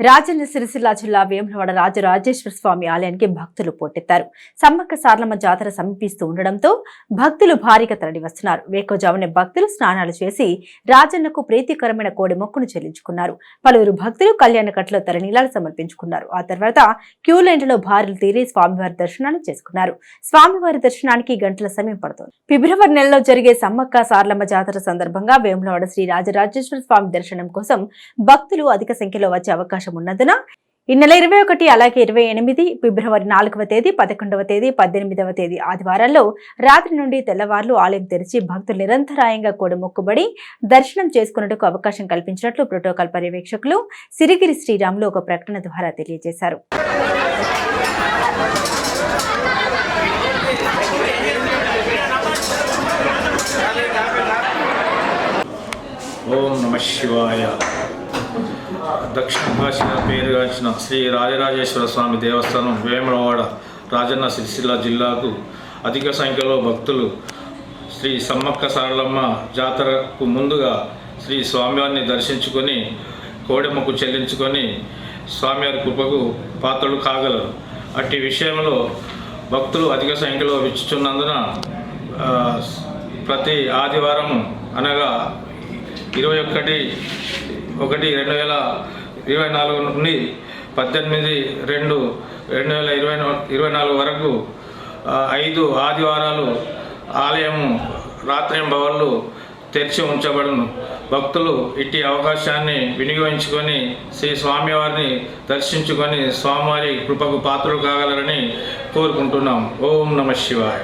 రాజన్న సిరిసిల్ల జిల్లా వేములవాడ రాజరాజేశ్వర స్వామి ఆలయానికి భక్తులు పోటెత్తారు. సమ్మక్క సార్లమ్మ జాతర సమీపిస్తూ ఉండడంతో భక్తులు భారీగా తరలివస్తున్నారు వేకోజామునే భక్తులు స్నానాలు చేసి రాజన్నకు ప్రీతికరమైన కోడి మొక్కును చెల్లించుకున్నారు. పలువురు భక్తులు కళ్యాణకట్లో తరనీలాలు సమర్పించుకున్నారు. ఆ తర్వాత క్యూ లైన్లలో భారీలు తీరి స్వామివారి దర్శనాలు చేసుకున్నారు. స్వామివారి దర్శనానికి గంటల సమయం పడుతుంది. ఫిబ్రవరి నెలలో జరిగే సమ్మక్క సార్లమ్మ జాతర సందర్భంగా వేములవాడ శ్రీ రాజరాజేశ్వర స్వామి దర్శనం కోసం భక్తులు అధిక సంఖ్యలో వచ్చే అవకాశం ఉన్నందున ఈ నెల ఇరవై ఒకటి అలాగే ఇరవై ఎనిమిది ఫిబ్రవరి నాలుగవ తేదీ పదకొండవ తేదీ పద్దెనిమిదవ తేదీ ఆదివారాల్లో రాత్రి నుండి తెల్లవార్లు ఆలయం తెరిచి భక్తులు నిరంతరాయంగా కూడా మొక్కుబడి దర్శనం చేసుకున్నట్టుకు అవకాశం కల్పించినట్లు ప్రోటోకాల్ పర్యవేక్షకులు సిరిగిరి శ్రీరాములు ఒక ప్రకటన ద్వారా తెలియజేశారు. ఓం నమ శివాయ. దక్షిణ కాశీగా పేరుగాంచిన శ్రీ రాజరాజేశ్వర స్వామి దేవస్థానం వేములవాడ రాజన్న సిరిసిల్ల జిల్లాకు అధిక సంఖ్యలో భక్తులు. శ్రీ సమ్మక్క సారలమ్మ జాతరకు ముందుగా శ్రీ స్వామివారిని దర్శించుకొని కోడెమ్మకు చెల్లించుకొని స్వామివారి కృపకు పాత్రలు కాగలరు. అట్టి విషయంలో భక్తులు అధిక సంఖ్యలో విచ్చుచున్నందున ప్రతి ఆదివారం అనగా ఇరవై ఒకటి ఒకటి రెండు వేల ఇరవై నాలుగు నుండి పద్దెనిమిది రెండు రెండు వేల ఇరవై ఇరవై నాలుగు వరకు ఐదు ఆదివారాలు ఆలయము భవన్లు తెరిచి ఉంచబడును. భక్తులు ఇట్టి అవకాశాన్ని వినియోగించుకొని శ్రీ స్వామివారిని దర్శించుకొని స్వామివారి కృపకు పాత్రలు కాగలరని కోరుకుంటున్నాం. ఓం నమ శివాయ.